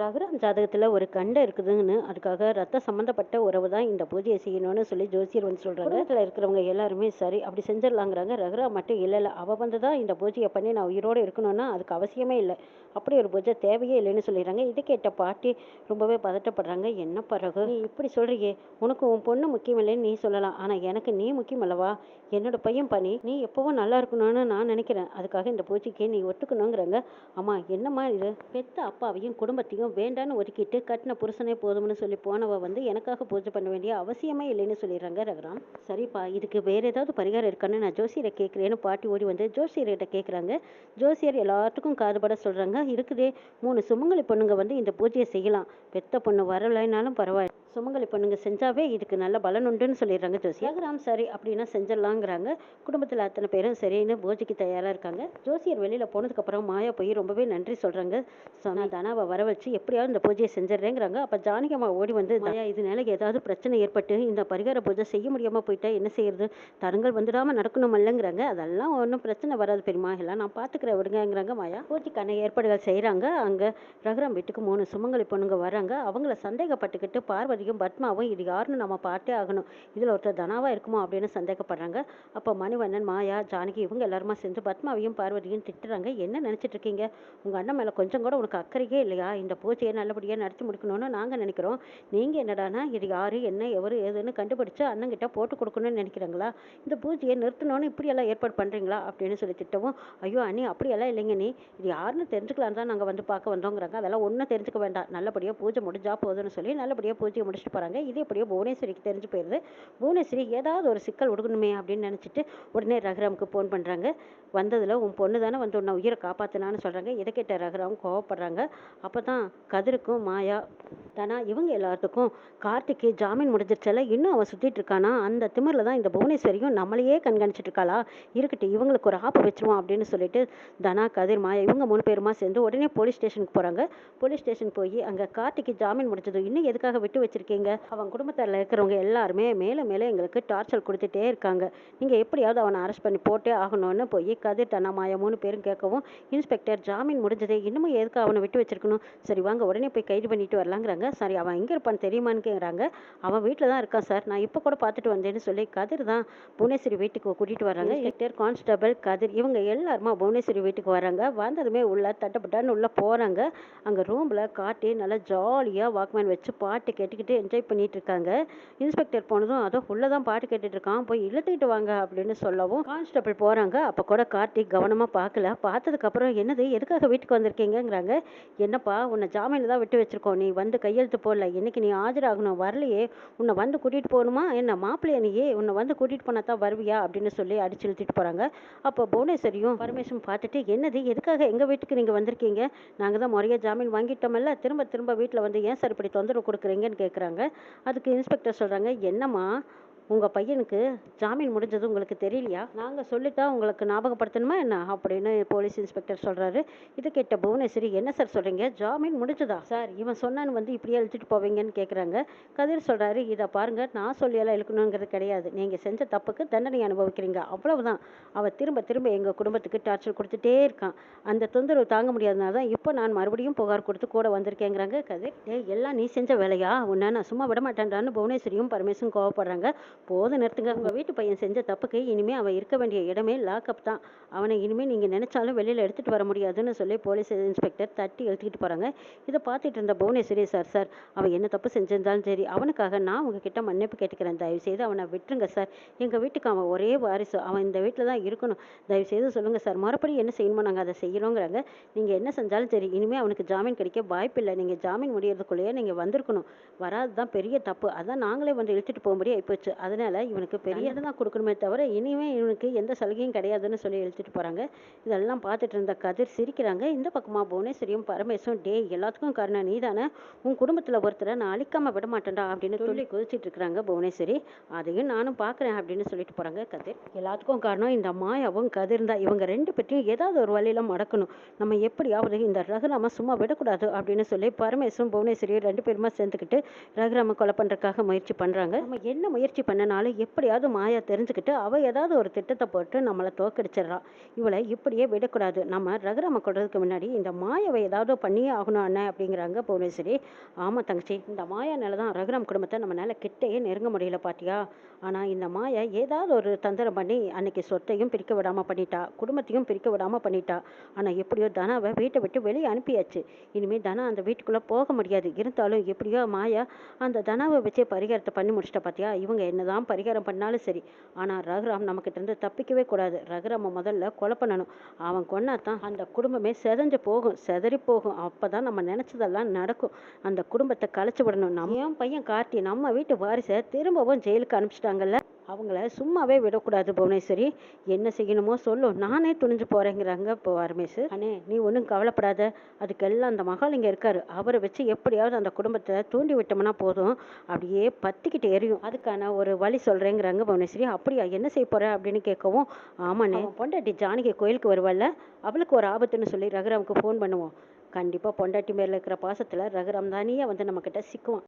ரகுராம் ஜாதகத்தில் ஒரு கண்டை இருக்குதுன்னு அதுக்காக ரத்த சம்மந்தப்பட்ட உறவு தான் இந்த பூஜையை செய்யணும்னு சொல்லி ஜோசியர் வந்து சொல்கிறாங்க குடும்பத்தில் இருக்கிறவங்க எல்லாருமே சரி அப்படி செஞ்சிடலாங்கிறாங்க. ரகுராம் மட்டும் இல்லை இல்லை அவள் வந்து தான் இந்த பூஜையை பண்ணி நான் உயிரோடு இருக்கணும்னா அதுக்கு அவசியமே இல்லை. அப்படி ஒரு பூஜை தேவையே இல்லைன்னு சொல்லிடுறாங்க. இதை கேட்ட பாட்டி ரொம்பவே பதட்டப்படுறாங்க. என்ன பிறகு நீ இப்படி சொல்கிறியே உனக்கு உன் பொண்ணு முக்கியம் இல்லைன்னு நீ சொல்லலாம். ஆனால் எனக்கு நீ முக்கியம் அல்லவா? என்னோட பையன் பண்ணி நீ எப்போவும் நல்லா இருக்கணும்னு நான் நினைக்கிறேன். அதுக்காக இந்த பூஜைக்கு நீ ஒத்துக்கணுங்கிறாங்க. அம்மா என்னம்மா இது? பெத்த அப்பாவையும் குடும்பத்தையும் வேண்டான்னு ஒதுக்கிட்டு கட்டின புருஷனே போதும்னு சொல்லி போனவ வந்து எனக்காக பூஜை பண்ண வேண்டிய அவசியமே இல்லைன்னு சொல்லிடுறாங்க ரகுராம். சரிப்பா இதுக்கு வேற ஏதாவது பரிகாரம் இருக்கான்னு நான் ஜோசியரை கேட்குறேன்னு பாட்டி ஓடி வந்து ஜோசியர்கிட்ட கேட்குறாங்க ஜோசியர் எல்லாத்துக்கும் காதுபட சொல்கிறாங்க இருக்குதே மூணு சுமங்கலி பொண்ணுங்க வந்து இந்த பூஜையை செய்யலாம். பெத்த பொண்ணு வரலைனாலும் பரவாயில்ல. சுமங்கலி பொண்ணுங்க செஞ்சாவே இதுக்கு நல்ல பலன் உண்டுன்னு சொல்லிடுறாங்க ஜோசியர் ரகுராம் சரி அப்படின்னா செஞ்சிடலாங்கிறாங்க. குடும்பத்தில் அத்தனை பேரும் சரின்னு பூஜைக்கு தயாராக இருக்காங்க. ஜோசியர் வெளியில் போனதுக்கப்புறம் மாயா போய் ரொம்பவே நன்றி சொல்கிறாங்க நான் தனாவை வர வச்சு எப்படியாவது இந்த பூஜையை செஞ்சிடுறேங்கிறாங்க. அப்போ ஜானகம்மா ஓடி வந்து மாயா இதனால ஏதாவது பிரச்சனை ஏற்பட்டு இந்த பரிகார பூஜை செய்ய முடியாமல் போயிட்டா என்ன செய்யறது? தடங்கள் வந்துடாமல் நடக்கணும் இல்லைங்கிறாங்க அதெல்லாம் ஒன்றும் பிரச்சனை வராது பெரியமா எல்லாம் நான் பார்த்துக்கிறேன் விடுங்கங்கிறாங்க மாயா. பூஜைக்கான ஏற்பாடுகள் செய்கிறாங்க அங்கே ரகுராம் வீட்டுக்கு மூணு சுமங்கலி பொண்ணுங்க வராங்க. அவங்கள சந்தேகப்பட்டுக்கிட்டு பார்வதியும் பத்மாவும் இது யாருன்னு நம்ம பார்த்தே ஆகணும். இதில் ஒருத்தர் தனாவா இருக்குமோ அப்படின்னு சந்தேகப்படுறாங்க. அப்போ மணிவண்ணன் மாயா ஜானகி இவங்க எல்லாருமா சேர்ந்து பத்மாவையும் பார்வதியும் திட்டுறாங்க. என்ன நினைச்சிட்டு இருக்கீங்க? உங்க அண்ணன் மேல கொஞ்சம் கூட உனக்கு அக்கறையே இல்லையா? இந்த பூஜையை நல்லபடியாக நடத்தி முடிக்கணும்னு நாங்க நினைக்கிறோம். நீங்க என்னடானா இது யாரு என்ன எவரு எதுன்னு கண்டுபிடிச்சு அண்ணங்கிட்ட போட்டு கொடுக்கணும்னு நினைக்கிறாங்களா? இந்த பூஜையை நிறுத்தணும்னு இப்படியெல்லாம் ஏற்பாடு பண்றீங்களா? அப்படின்னு சொல்லி திட்டவும் ஐயோ அண்ணி அப்படியெல்லாம் இல்லைங்க நீ இது யாருன்னு தெரிஞ்சுக்கலாம் தான் நாங்க வந்து பார்க்க வந்தோங்கிறாங்க. அதெல்லாம் ஒன்றும் தெரிஞ்சுக்க வேண்டாம். நல்லபடியாக பூஜை முடிஞ்சா போதும்னு சொல்லி நல்லபடியாக பூஜையை முடிச்சுட்டு போகிறாங்க இது எப்படியோ புவனேஸ்வரிக்கு தெரிஞ்சு போயிடுது புவனேஸ்வரி ஏதாவது ஒரு சிக்கல் ஒடுக்கணுமே அப்படின்னு நினச்சிட்டு உடனே ரகுராமுக்கு ஃபோன் பண்ணுறாங்க வந்ததில் உன் பொண்ணு தானே வந்து உன்னை உயிரை காப்பாற்றினான்னு சொல்கிறாங்க இதை கேட்ட ரகுராம் கோவப்படுறாங்க. அப்போ தான் கதிருக்கும் மாயா தானா இவங்க எல்லாத்துக்கும் கார்த்திக்கு ஜாமீன் முடிஞ்சிருச்சல இன்னும் அவன் சுற்றிட்டு இருக்கானா? அந்த திமிரில் தான் இந்த புவனேஸ்வரியும் நம்மளையே கண்காணிச்சிட்டு இருக்காளா? இருக்கட்டும் இவங்களுக்கு ஒரு ஆப்பை வச்சிருவோம் அப்படின்னு சொல்லிட்டு தனா கதிர் மாயா இவங்க மூணு பேருமா சேர்ந்து உடனே போலீஸ் ஸ்டேஷனுக்கு போகிறாங்க போலீஸ் ஸ்டேஷன் போய் அங்கே கார்த்திக்கு ஜாமீன் முடிச்சது இன்னும் எதுக்காக விட்டு வச்சிருக்கீங்க. அவன் குடும்பத்தில் இருக்கிறவங்க எல்லாருமே மேலே மேலே எங்களுக்கு டார்ச்சர் கொடுத்துட்டே இருக்காங்க. நீங்கள் எப்படியாவது அவனை அரெஸ்ட் பண்ணி போட்டே ஆகணும்னு போய் கதிர் தனா மாயா மூணு பேரும் கேட்கவும் இன்ஸ்பெக்டர் ஜாமீன் முடிஞ்சதே இன்னமும் எதுக்கு அவனை விட்டு வச்சிருக்கணும்? சரி வாங்க உடனே போய் கைது பண்ணிட்டு வரலாங்கிறாங்க. சரி அவன் எங்கே இருப்பான்னு தெரியுமான்னு கேட்குறாங்க அவன் வீட்டில் தான் இருக்கான் சார்? நான் இப்போ கூட பார்த்துட்டு வந்தேன்னு சொல்லி கதிர் தான் புவனேஸ்வரி வீட்டுக்கு கூட்டிகிட்டு வராங்க. இன்ஸ்பெக்டர் கான்ஸ்டபிள் கதிர் இவங்க எல்லாருமா புவனேஸ்வரி வீட்டுக்கு வராங்க. வந்ததுமே உள்ள தட்டப்பட்டான்னு உள்ளே போகிறாங்க அங்கே ரூமில் காட்டி நல்லா ஜாலியாக வாக்மேன் வச்சு பாட்டு கேட்டுக்கிட்டு என்ஜாய் பண்ணிட்டு இருக்காங்க இன்ஸ்பெக்டர் போனதும் அதோ உள்ளே தான் பாட்டு கேட்டுட்டு இருக்கான் போய் இழுத்துக்கிட்டு வாங்க அப்படின்னு சொல்லவும் கான்ஸ்டபிள் போகிறாங்க அப்போ கூட கார்த்திக் கவனமாக பார்க்கல. பார்த்ததுக்கப்புறம் என்னது? எதுக்காக வீட்டுக்கு வந்திருக்கீங்கங்கிறாங்க. என்னப்பா உன்னை ஜாமீனில் தான் விட்டு வச்சிருக்கோம். நீ வந்து கையெழுத்து போடல. இன்னைக்கு நீ ஆஜராகணும்? வரலையே. உன்னை வந்து கூட்டிகிட்டு போகணுமா? என்ன மாப்பிள்ளைய நீயே? உன்னை வந்து கூட்டிகிட்டு போனால் தான் வருவியா? அப்படின்னு சொல்லி அடிச்சு இழுத்துட்டு போகிறாங்க அப்போ புவனேஸ்வரியும் பரமேஸ்வரும் பார்த்துட்டு என்னது? எதுக்காக எங்கள் வீட்டுக்கு நீங்கள் வந்திருக்கீங்க? நாங்கள் தான் முறையாக ஜாமீன் வாங்கிட்டோமல்ல. திரும்ப திரும்ப வீட்டில் வந்து ஏன் சார் இப்படி தொந்தரவு கொடுக்குறீங்கன்னு கேட்குறாங்க அதுக்கு இன்ஸ்பெக்டர் சொல்கிறாங்க என்னம்மா உங்கள் பையனுக்கு ஜாமீன் முடிஞ்சது உங்களுக்கு தெரியலையா? நாங்கள் சொல்லிட்டா உங்களுக்கு ஞாபகப்படுத்தணுமா என்ன? அப்படின்னு போலீஸ் இன்ஸ்பெக்டர் சொல்கிறாரு இது கேட்ட புவனேஸ்வரி என்ன சார் சொல்கிறீங்க ஜாமீன் முடிஞ்சதா? சார் இவன் சொன்னான்னு வந்து இப்படியே இழுத்துட்டு போவீங்கன்னு கேட்குறாங்க கதிர் சொல்கிறாரு இதை பாருங்க நான் சொல்லியெல்லாம் இழுக்கணுங்கிறது கிடையாது. நீங்கள் செஞ்ச தப்புக்கு தண்டனை அனுபவிக்கிறீங்க. அவ்வளவுதான். அவள் திரும்ப திரும்ப எங்கள் குடும்பத்துக்கு டார்ச்சர் கொடுத்துட்டே இருக்கான். அந்த தொந்தரவு தாங்க முடியாதனால தான் இப்போ நான் மறுபடியும் புகார் கொடுத்து கூட வந்திருக்கேங்கிறாங்க கதிர். டே எல்லாம் நீ செஞ்ச வேலையா? உன்னை நான் சும்மா விட மாட்டேன்டான்னு புவனேஸ்வரியும் பரமேசும் கோவப்படுறாங்க. போதும் நிறுத்துங்க. உங்கள் வீட்டு பையன் செஞ்ச தப்புக்கு இனிமேல் அவன் இருக்க வேண்டிய இடமே லாக்அப் தான். அவனை இனிமேல் நீங்கள் நினைச்சாலும் வெளியில் எடுத்துகிட்டு வர முடியாதுன்னு சொல்லி போலீஸ் இன்ஸ்பெக்டர் தட்டி எழுத்துக்கிட்டு போகிறாங்க இதை பார்த்துட்டு இருந்த புவனேஸ்வரி சார் சார் அவன் என்ன தப்பு செஞ்சிருந்தாலும் சரி அவனுக்காக நான் உங்ககிட்ட மன்னிப்பு கேட்டுக்கிறேன். தயவு செய்து அவனை விட்டுருங்க சார் எங்கள் வீட்டுக்கு அவன் ஒரே வாரிசு. அவன் இந்த வீட்டில் தான் இருக்கணும். தயவு செய்து சொல்லுங்கள் சார் மறுபடியும் என்ன செய்யணுமோ நாங்கள் அதை செய்யணுங்கிறாங்க நீங்கள் என்ன செஞ்சாலும் சரி இனிமேல் அவனுக்கு ஜாமீன் கிடைக்க வாய்ப்பில்லை நீங்கள் ஜாமீன் முடியறதுக்குள்ளேயே நீங்கள் வந்திருக்கணும். வராது தான் பெரிய தப்பு. அதான் நாங்களே வந்து இழுத்துட்டு போகும்படி ஆயிப்போச்சு. அதனால இவனுக்கு பெரிய தான் கொடுக்கணுமே தவிர இனிமே இவனுக்கு எந்த சலுகையும் கிடையாதுன்னு சொல்லி இழுத்துட்டு போகிறாங்க இதெல்லாம் பார்த்துட்டு இருந்த கதிர் சிரிக்கிறாங்க. இந்த பக்கமாக புவனேஸ்வரியும் பரமேசும் டே எல்லாத்துக்கும் காரணம் நீ தானே உன் குடும்பத்தில் ஒருத்தரை நான் அழிக்காம விட மாட்டேன்டா அப்படின்னு சொல்லி கொதிச்சிட்டு இருக்கிறாங்க புவனேஸ்வரி. அதையும் நானும் பார்க்குறேன் அப்படின்னு சொல்லிட்டு போகிறாங்க கதிர். எல்லாத்துக்கும் காரணம் இந்த மாயாவும் கதிர் தான். இவங்க ரெண்டு பேர்த்தையும் ஏதாவது ஒரு வழியில மடக்கணும். நம்ம எப்படியாவது இந்த ரகுராம சும்மா விடக்கூடாது அப்படின்னு சொல்லி பரமேசும் புவனேஸ்வரியும் ரெண்டு பேருமா சேர்ந்துக்கிட்டு ரகுராம கொலை பண்ணுறதுக்காக முயற்சி பண்ணுறாங்க நம்ம என்ன முயற்சி பண்ண பண்ணனால எப்படியாவது மாயா தெரிஞ்சுக்கிட்டு அவள் ஏதாவது ஒரு திட்டத்தை போட்டு நம்மளை தோக்கடிச்சிடுறா இவளை இப்படியே விடக்கூடாது. நம்ம ரகுராம கொள்றதுக்கு முன்னாடி இந்த மாயாவை ஏதாவது பண்ணியே ஆகணும் அண்ணன் அப்படிங்கிறாங்க புவனேஸ்வரி. ஆமாம் தங்கச்சி இந்த மாயானால தான் ரகுராம் குடும்பத்தை நம்மளால கிட்டேயே நெருங்க முடியல பாத்தியா? ஆனால் இந்த மாயா ஏதாவது ஒரு தந்திரம் பண்ணி அன்னைக்கு சொத்தையும் பிரிக்க விடாமல் பண்ணிட்டா குடும்பத்தையும் பிரிக்க விடாமல் பண்ணிட்டா. ஆனால் எப்படியோ தனாவை வீட்டை விட்டு வெளியே அனுப்பியாச்சு. இனிமேல் தனா அந்த வீட்டுக்குள்ளே போக முடியாது. இருந்தாலும் எப்படியோ மாயா அந்த தனாவை வச்சே பரிகாரத்தை பண்ணி முடிச்சிட்ட பார்த்தியா இவங்க என்ன என்னதான் பரிகாரம் பண்ணாலும் சரி. ஆனால் ரகுராம் நம்மக்கிட்ட இருந்து தப்பிக்கவே கூடாது. ரகுராமை முதல்ல கொலை பண்ணணும். அவன் கொன்னாதான் அந்த குடும்பமே செதஞ்சு போகும் செதறி போகும். அப்போ தான் நம்ம நினச்சதெல்லாம் நடக்கும். அந்த குடும்பத்தை கலைச்சி விடணும். நம்ம பையன் கார்த்தி நம்ம வீட்டு வாரிசை திரும்பவும் ஜெயிலுக்கு அனுப்பிச்சிட்டாங்கல்ல? அவங்கள சும்மாவே விடக்கூடாது புவனேஸ்வரி. என்ன செய்யணுமோ சொல்லும் நானே துணிஞ்சு போறேங்கிறாங்க இப்போ ரமேஷ் அண்ணே நீ ஒன்றும் கவலைப்படாத. அதுக்கெல்லாம் அந்த மகால் இங்கே இருக்காரு. அவரை வச்சு எப்படியாவது அந்த குடும்பத்தை தூண்டி விட்டோம்னா போதும். அப்படியே பத்திக்கிட்டு எரியும். அதுக்கான ஒரு வழி சொல்றேங்கிறாங்க புவனேஸ்வரி. அப்படியா? என்ன செய்ய போற? அப்படின்னு கேட்கவும் ஆமாண்ணே பொண்டாட்டி ஜானகி கோயிலுக்கு வருவாள்ல. அவளுக்கு ஒரு ஆபத்துன்னு சொல்லி ரகுராமுக்கு ஃபோன் பண்ணுவோம். கண்டிப்பாக பொண்டாட்டி மேல இருக்கிற பாசத்தில் ரகுராம் தானியே வந்து நம்மக்கிட்ட சிக்குவான்.